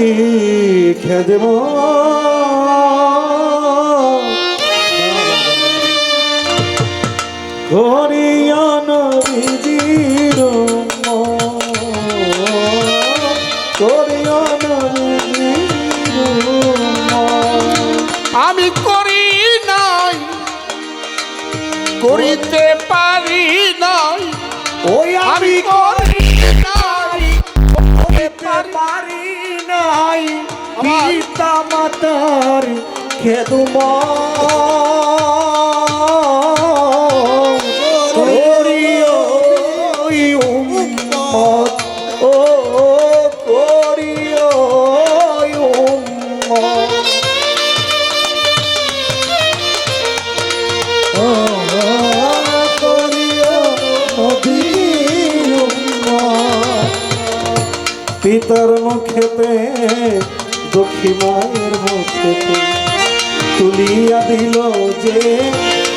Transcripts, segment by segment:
দেব করিয়া নবীজির করিয়া নবীজির আমি করি নাই করিতে পারি নাই। ওই আমি করি পিতা মাতার খেদুম পিতার মুখেতে দুঃখী মায়ের মুখেতে তুলিয়া দিল যে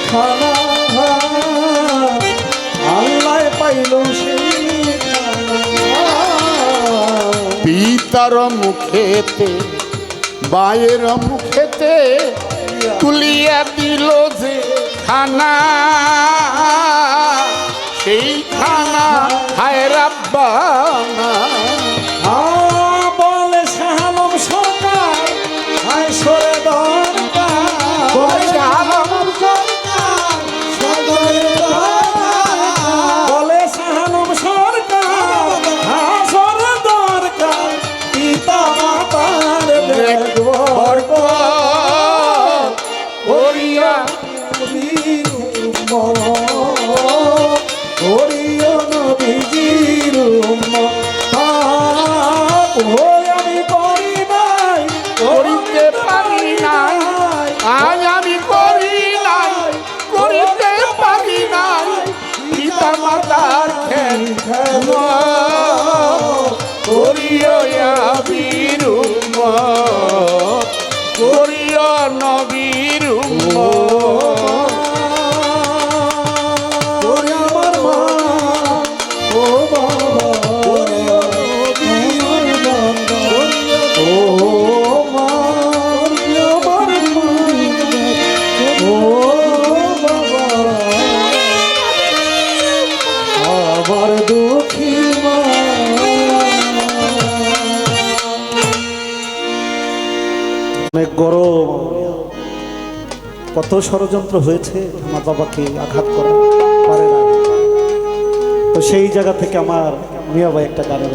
খানা আল্লাহ পাইল সেই। পিতার মুখেতে বায়ের মুখেতে তুলিয়া দিল যে খানা সেই খানা হায় রাব্বানা করিও। অনেক গরম। কত ষড়যন্ত্র হয়েছে, আমার বাবাকে আঘাত করা পারে না। তো সেই জায়গা থেকে আমার মিয়া ভাই একটা গানের